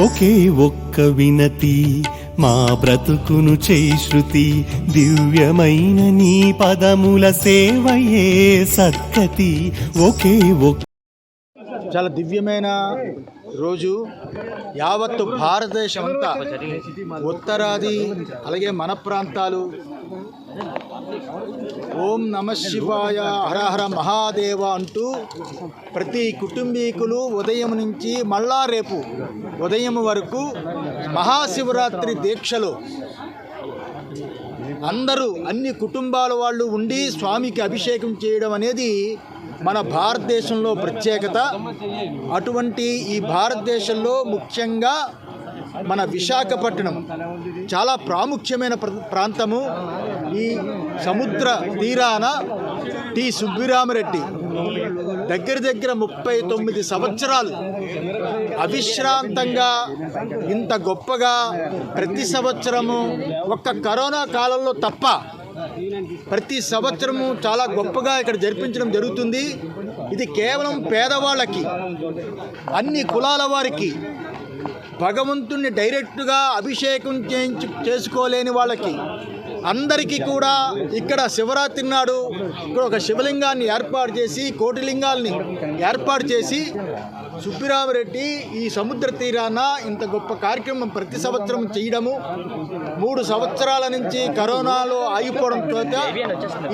ఒకే ఒక్క వినతి మా బ్రతుకును చేయి శృతి దివ్యమైన నీ పదముల సేవయే సత్కతి ఒకే ఒక్క చాలా దివ్యమైన రోజు. యావత్తు భారతదేశం అంతా ఉత్తరాది అలాగే మన ప్రాంతాలు. ఓం నమ శివాయ హరహర మహాదేవ అంటూ ప్రతి కుటుంబీకులు ఉదయం నుంచి మళ్ళా రేపు ఉదయం వరకు మహాశివరాత్రి దీక్షలో అందరూ అన్ని కుటుంబాల వాళ్ళు ఉండి స్వామికి అభిషేకం చేయడం అనేది మన భారతదేశంలో ప్రత్యేకత అటువంటి ఈ భారతదేశంలో ముఖ్యంగా మన విశాఖపట్నం చాలా ప్రాముఖ్యమైన ప్రాంతము. ఈ సముద్ర తీరాన టి. సుబ్బిరామరెడ్డి దగ్గర దగ్గర ముప్పై తొమ్మిది సంవత్సరాలు అవిశ్రాంతంగా ఇంత గొప్పగా ప్రతి సంవత్సరము ఒక్క కరోనా కాలంలో తప్ప ప్రతి సంవత్సరము చాలా గొప్పగా ఇక్కడ జరిపించడం జరుగుతుంది. ఇది కేవలం పేదవాళ్ళకి అన్ని కులాల వారికి భగవంతుణ్ణి డైరెక్ట్గా అభిషేకం చేయించు చేసుకోలేని వాళ్ళకి అందరికీ కూడా ఇక్కడ శివరాత్రి నాడు ఇక్కడ ఒక శివలింగాన్ని ఏర్పాటు చేసి కోటిలింగాల్ని ఏర్పాటు చేసి సుబ్బిరామరెడ్డి ఈ సముద్ర తీరాన ఇంత గొప్ప కార్యక్రమం ప్రతి సంవత్సరం చేయడము. మూడు సంవత్సరాల నుంచి కరోనాలో ఆగిపోవడం చేత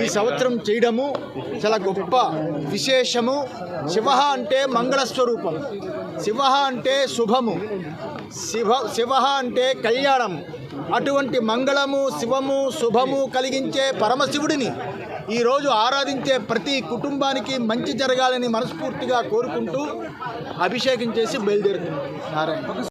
ఈ సంవత్సరం చేయడము చాలా గొప్ప విశేషము. శివ అంటే మంగళ స్వరూపం శివ అంటే శుభము. శివ శివ అంటే కళ్యాణం. అటువంటి మంగళము శివము శుభము కలిగించే పరమశివుడిని ఈరోజు ఆరాధించే ప్రతి కుటుంబానికి మంచి జరగాలని మనస్ఫూర్తిగా కోరుకుంటూ అభిషేకం చేసి బయలుదేరుతుంది నారాయణ.